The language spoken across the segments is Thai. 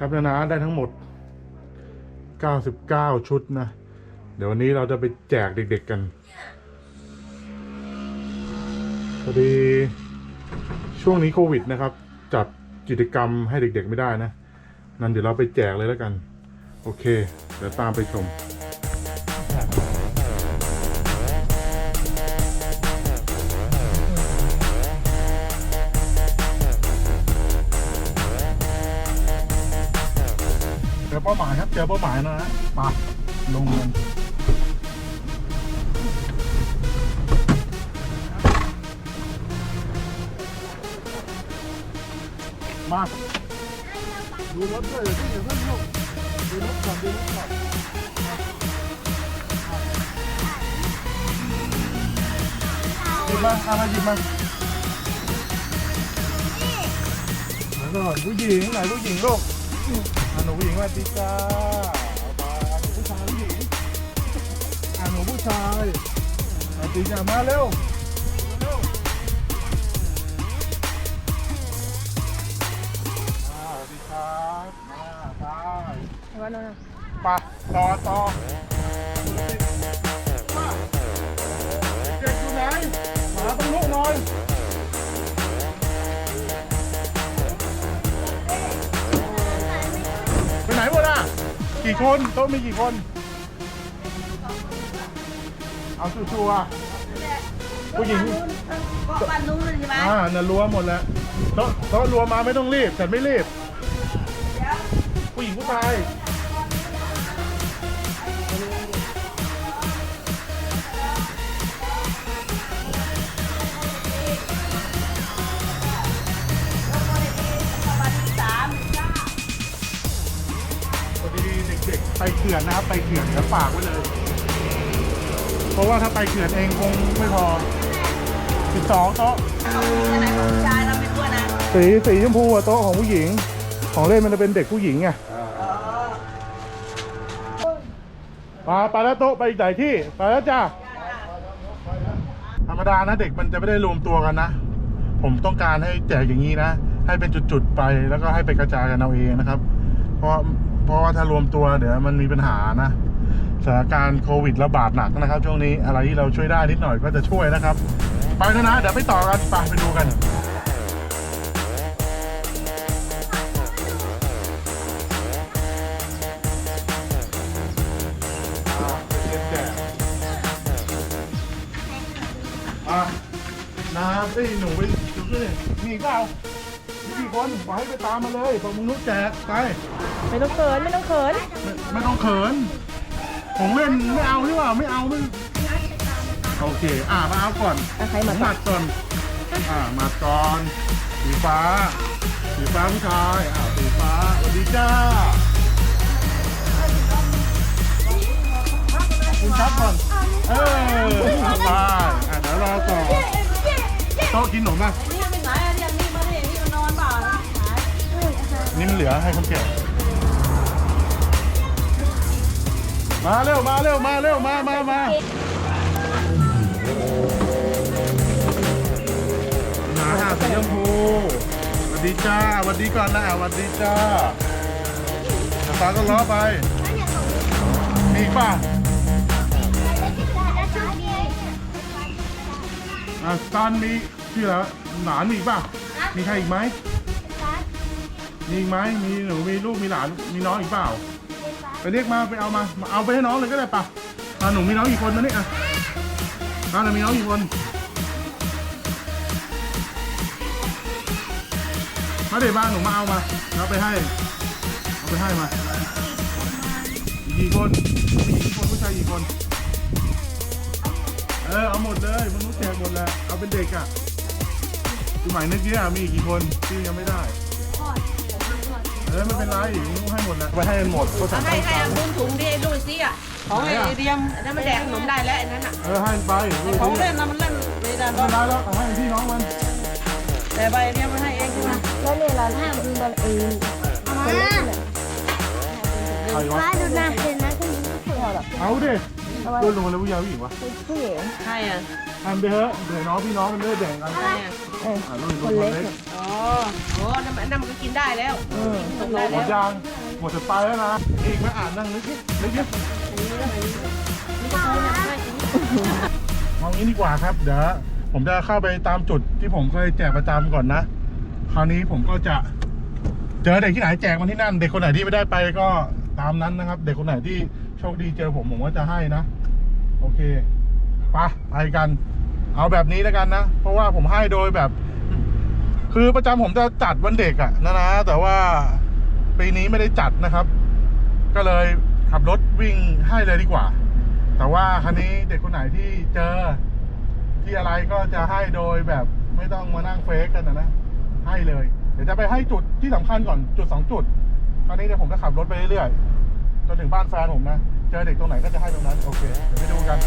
ครับนะนะได้ทั้งหมด 99 ชุดนะ เดี๋ยววันนี้เราจะไปแจกเด็ก ๆกันพอดีช่วงนี้โควิดนะครับ จัดกิจกรรมให้เด็กๆไม่ได้นะ นั่นเดี๋ยวเราไปแจกเลยแล้วกัน โอเค เดี๋ยวตามไปชม อเป้าหมายครับเจอเป้าหมายนะฮะไปลงเงินมาดูรถด้วยเดี๋ยวเดี๋ยวเพิ่งลูกดูรถก่อนดูรถก่อนหยิบมาอะไรหยิบมาแล้วก็ผู้หญิงไหนผู้หญิงลูก หนูผู้หญิงว่าดีจ้าเอาไปผู้ชายผู้หญิงอ่าหนูผู้ชายเอาดีจ้ามาเร็วเร็วอ่าสวัสดีครับมาไปว่าโน่นไปต่อต่อ กี่คนโต๊ะมีกี่คน เอาชัวร์ๆผู้หญิงก็บ้านนู้นใช่ไหมอ่าน่ะรัวหมดแล้วโต๊ะโต๊ะรัวมาไม่ต้องรีบแต่ไม่รีบผู้หญิงผู้ชาย ไปเขื่อนนะครับ ไปเขื่อนแล้วฝากไว้เลย เพราะว่าถ้าไปเขื่อนเองคงไม่พอ 12โต๊ะไหนของผู้ชายเราเป็นด้วยนะสีสีชมพูอะโต๊ะของผู้หญิง ของเล่นมันจะเป็นเด็กผู้หญิงไงมาไปแล้วโต๊ะไปอีกหลายที่ไปแล้วจ้าธรรมดานะเด็กมันจะไม่ได้รวมตัวกันนะ ผมต้องการให้แจกอย่างนี้นะ ให้เป็นจุดๆไปแล้วก็ให้ไปกระจายกันเอาเองนะครับ เพราะ เพราะว่าถ้ารวมตัวเดี๋ยวมันมีปัญหานะสถานการณ์โควิดระบาดหนักนะครับช่วงนี้อะไรที่เราช่วยได้นิดหน่อยก็จะช่วยนะครับ ไปแล้วนะเดี๋ยวไปต่อกันไปไปดูกันอ่าไปเรียนแจกอะน้ำเอ้หนูไปดูด้วยมีอีกเปล่ามีกี่คนบอกให้ไปตามมาเลยบอกมึงรู้แจกไป ไม่ต้องเขินไม่ต้องเขินไม่ไม่ต้องเขิน ของเล่นไม่เอาหรือเปล่าไม่เอาไม่โอเค อ่ามาเอาก่อนอะใครมาตัดก่อนอ่ามาก่อนสีฟ้า สีฟ้าผู้ชายอ่าสีฟ้าสวัสดีจ้าคุณครับก่อนเออไปอะเดี๋ยวรอก่อนโต๊ะกินขนมอะนี่เป็นไหนอันนี้นี่มาดินี่มันนอนเปล่านี่มันเหลือให้คนแก่ มาเร็วมาเร็วมาเร็วมามามาหาหาสีชมพูสวัสดีจ้าสวัสดีก่อนนะสวัสดีจ้าแต่ฟ้าก็ล้อไปมีอีกป่ะอะซันมีชื่ออะไรวหลานมีป่ะ มีใครอีกไหมมีอีกไหมมีหนูมีลูกมีหลานมีน้องอีกเปล่า ไปเรียกมาไปเอามามาเอาไปให้น้องเลยก็ได้ปะอะหนูมีน้องอีกคนมานี่อะบ้านเรามีน้องอีกคนมาเดี๋ยวบ้าหนูมาเอามาเอาไปให้เอาไปให้มาอีกกี่คนผู้หญิงกี่คนผู้ชายกี่คนเออเอาหมดเลยมนุษย์แจกหมดแหละเอาเป็นเด็กอะคือหมายนึกเนี้ยมีอีกกี่คนที่ยังไม่ได้ เออไม่เป็นไรมึงให้หมดนะไปให้หมดก็สั่งให้ให้ให้บุญถุงดิดูสิอะของไอ้เรียมอันนั้นมันแดกขนมได้แล้วอันนั้นอะเออให้ไปดูของดิเล่นนะมันเล่นไม่ได้ไม่ได้แล้วให้พี่น้องมันแต่ใบเรียมมันให้เองใช่ไหม แล้วเนี่ยเราห้ามดูบอลเองใครวะ ฟ้าดูนะเดี๋ยวนะคุณไม่เคยเอาหรอกเอาดิน ทำไมรุ่นลงมาเลยผู้ชายผู้หญิงวะเป็นผู้หญิงใช่อะทำไปเถอะเดี๋ยวน้องพี่น้องมันเลือดแดงกันใช่อะเอออ่ารุ่นครุ่นนเล็กเล็กเนี่ยอ๋อโอ้น้ำน้ำมันก็กินได้แล้วอืมส่งได้หมแล้ดวยางหมดสไตล์แล้วนะอีกไม่อ่านนั่งนึกนิดนึกนิดนี่ก็ใช้น้ำได้จริงเอางี้ดีกว่าครับเดี๋ยวผมจะเข้าไปตามจุดที่ผมเคยแจกประจำก่อนนะ คราวนี้ผมก็จะเจอเด็กที่ไหนแจกมันที่นั่น เด็กคนไหนที่ไม่ได้ไปก็ตามนั้นนะครับ เด็กคนไหนที่ โชคดีเจอผมผมก็จะให้นะ โอเคไปไปกัน เอาแบบนี้แล้วกันนะ เพราะว่าผมให้โดยแบบ คือประจำผมจะจัดวันเด็กอะนะนะ แต่ว่าปีนี้ไม่ได้จัดนะครับ ก็เลยขับรถวิ่งให้เลยดีกว่า แต่ว่าครั้นี้เด็กคนไหนที่เจอที่อะไรก็จะให้โดยแบบไม่ต้องมานั่งเฟกกันนะนะให้เลย เดี๋ยวจะไปให้จุดที่สำคัญก่อนจุดสองจุดคราวนี้เดี๋ยวผมจะขับรถไปเรื่อยๆ จนถึงบ้านแฟนผมนะ เจอเด็กตรงไหนก็จะให้ตรงนั้น โอเค เดี๋ยวไปดูกัน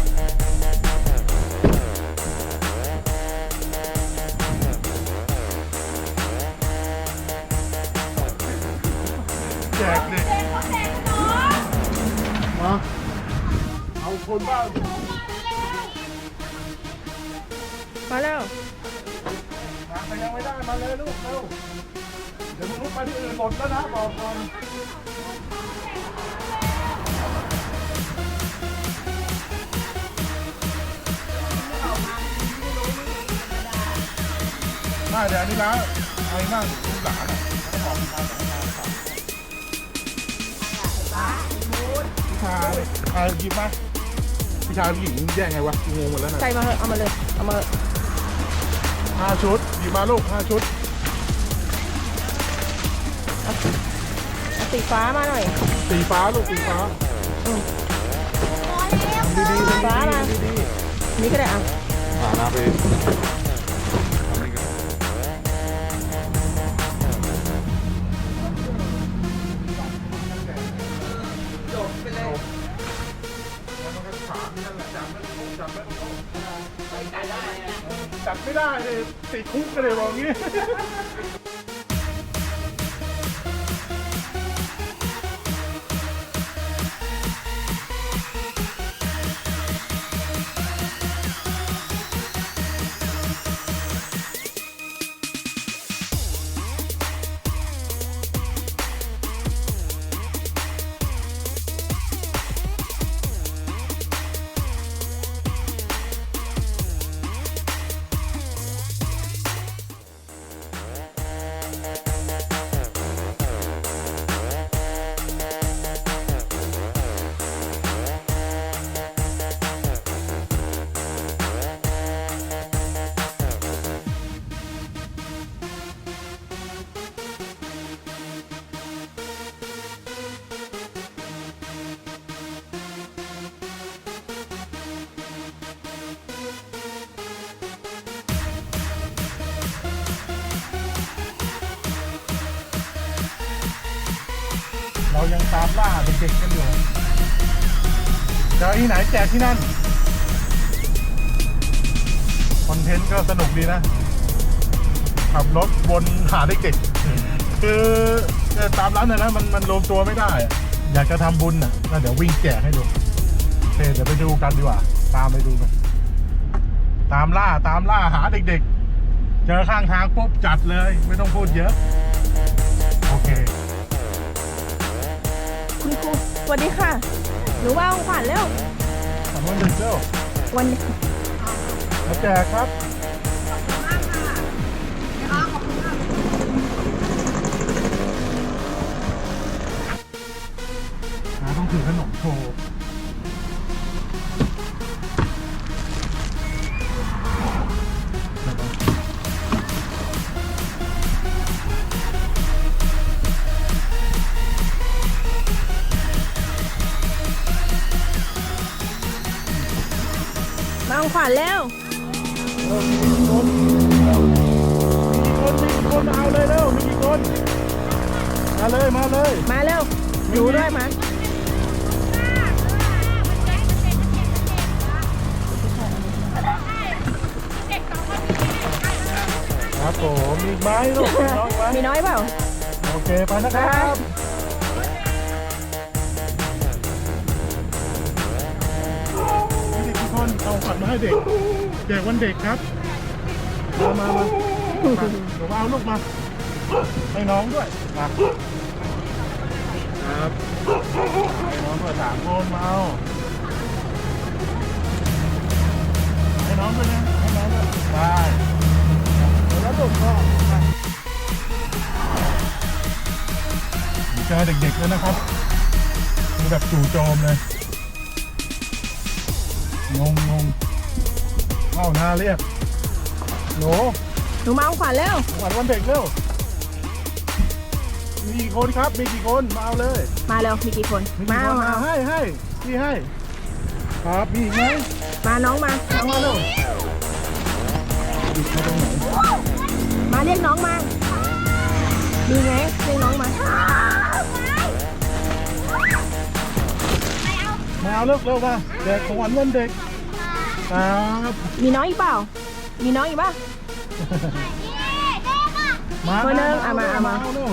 แจกเด็กมาเอาคนบ้างมาแล้วมาใครยังไม่ได้ มาเลยลูกเร็วเดี๋ยวมึงลุกไปที่อื่นหมดแล้วนะบอกก่อน เดี๋ยวอันนี้นะใครนั่งลูกหลานอะแล้วก็บอกพี่ชายสองคนพี่ชายอะหยิบมาพี่ชายผู้หญิงแย่งไงวะงงหมดแล้วนะใส่มาเถอะเอามาเลย เอามาเถอะห้าชุดหยิบมาลูกห้าชุดเอาสีฟ้ามาหน่อย สีฟ้าลูกสีฟ้าอืมทำดีๆทำดีๆฟ้ามาทำดีนี่ก็ได้อะๆอ่านาไป จำไม่ได้จับไม่ได้เลยติดคุกกันเลยบอกงี้ เรายังตามล่าเด็กๆกันอยู่เจอที่ไหนแจกที่นั่น คอนเทนต์ก็สนุกดีนะ ขับรถวนหาเด็กๆคือตามร้านนะนะมันมันรวมตัวไม่ได้ อยากจะทำบุญอะก็เดี๋ยววิ่งแจกให้ดูเเดี๋ยวไปดูกันดีกว่า ตามไปดูกันตามล่าตามล่าหาเด็กๆ เจอข้างทางปุ๊บจัดเลย ไม่ต้องพูดเยอะ คุณครูสวัสดีค่ะ หนูว่าของขวัญแล้วขอบคุณหนึ่งเจ้าวันมาแจกครับหาต้องถือขนมโชว์ ของขวัญแล้วเออมีกี่คนมีกี่คนมีกี่คนเอาเลยเร็วมีกี่คนมาเลยมาเลย มาเร็วอยู่ด้วยมาครับผมมีอีกไหมลูกมีน้องอีกไหมมีน้อยเปล่า โอเคไปนะครับ ฝันมาให้เด็กแจกวันเด็กครับ มามามามาเดี๋ยวเอาลูกมา ให้น้องด้วยมาครับให้น้องด้วยสามคนมาเอาให้น้องด้วยนะให้น้องด้วยได้เดี๋ยวแล้วลูกก็มาเจอเด็กๆแล้วนะครับมีแบบจู่โจมเลย งงงงเอ้านาเรียกโหลหนูมาเอาขวัญแล้วขวัญวันเด็กเร็วมีกี่คนครับ มีกี่คนมาเอาเลยมาแล้วมีกี่คนมีมากี่คนเอามามาเอาให้ให้พี่ให้ ครับมีอีกไหมมาน้องมา เอามาเร็วอีกมาตรงไหนมาเรียกน้องมาดีไงเรียกน้องมา มาเอาเร็วเร็วมาแจกของขวัญวันเด็กครับมีน้องอีกเปล่า มีน้องอีกป่ะ มาคนหนึ่งเอามาเอามา เร็ว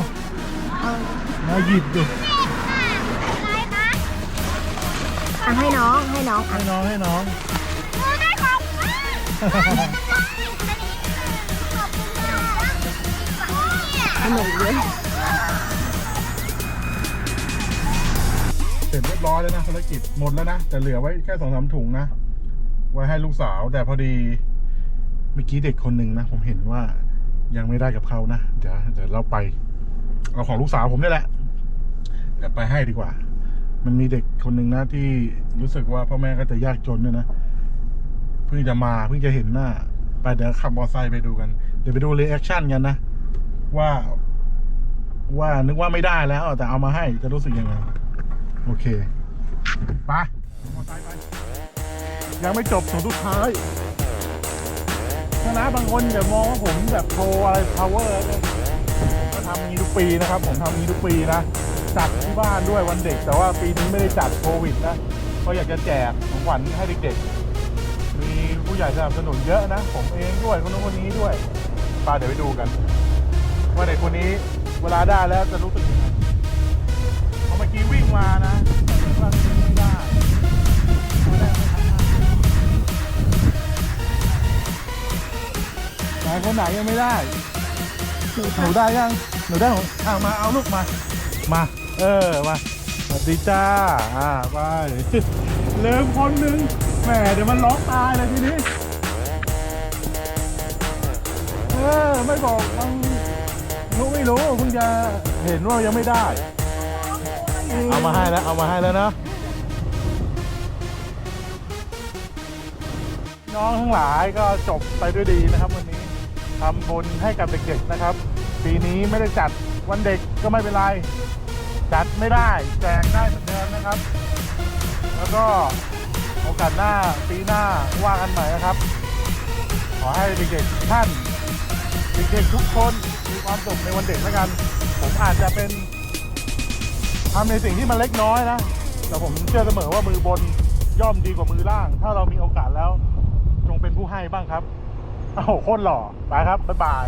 มาหยิบดิอะให้น้องให้น้องอะให้น้องให้น้อง ขนมเยอะ เสร็จเรียบร้อยแล้วนะภารกิจหมดแล้วนะแต่เหลือไว้แค่สองสามถุงนะ ไว้ให้ลูกสาว แต่พอดีเมื่อกี้เด็กคนหนึ่งนะ ผมเห็นว่ายังไม่ได้กับเขานะ เดี๋ยวเดี๋ยวเราไป เอาของลูกสาวผมนี่แหละเดี๋ยวไปให้ดีกว่า มันมีเด็กคนหนึ่งนะที่รู้สึกว่าพ่อแม่ก็จะยากจนด้วยนะเพิ่งจะมาเพิ่งจะเห็นหน้าไปเดี๋ยวขับมอเตอร์ไซค์ไปดูกัน เดี๋ยวไปดูเรีแอคชั่นกันนะ ว่า ว่านึกว่าไม่ได้แล้ว แต่เอามาให้จะรู้สึกยังไง โอเคไปมอไซค์ไป ยังไม่จบถึงสุดท้ายคณะบางคนอย่ามองว่าผมแบบโชว์อะไร power เนี่ยก็ทำอย่างนี้ทุกปีนะครับ ผมทำอย่างนี้ทุกปีนะ จัดที่บ้านด้วยวันเด็ก แต่ว่าปีนี้ไม่ได้จัดโควิดนะ ก็อยากจะแจกของขวัญให้เด็กๆ มีผู้ใหญ่สนับสนุนเยอะนะ ผมเองด้วยคนนู้นคนนี้ด้วยไปเดี๋ยวไปดูกัน ว่าเด็กคนนี้เวลาได้แล้วจะรู้สึกยังไงเพราเมื่อกี้วิ่งมานะ ไหนยังไม่ได้หนูได้ยังหนูได้ของอ่ามาเอาลูกมา มา เออมาสวัสดีจ้าอ่าไปเริ่มคนหนึ่งแหมเดี๋ยวมันร้องตายเลยทีนี้เออไม่บอกมันรู้ไม่รู้เพิ่งจะเห็นว่ายังไม่ได้ เอามาให้แล้วเอามาให้แล้วนะน้องทั้งหลายก็จบไปด้วยดีนะครับวันนี้ ทำบุญให้กับเด็กๆนะครับ ปีนี้ไม่ได้จัดวันเด็กก็ไม่เป็นไร จัดไม่ได้แจกได้เหมือนเดิมนะครับ แล้วก็โอกาสหน้าปีหน้าว่ากันใหม่นะครับ ขอให้เด็กๆท่านเด็กๆทุกคนมีความสุขในวันเด็กแล้วกัน ผมอาจจะเป็นทำในสิ่งที่มันเล็กน้อยนะ แต่ผมเชื่อเสมอว่ามือบนย่อมดีกว่ามือล่าง ถ้าเรามีโอกาสแล้ว จงเป็นผู้ให้บ้างครับ โอ้โหโคตรหล่อไปครับบ๊ายบาย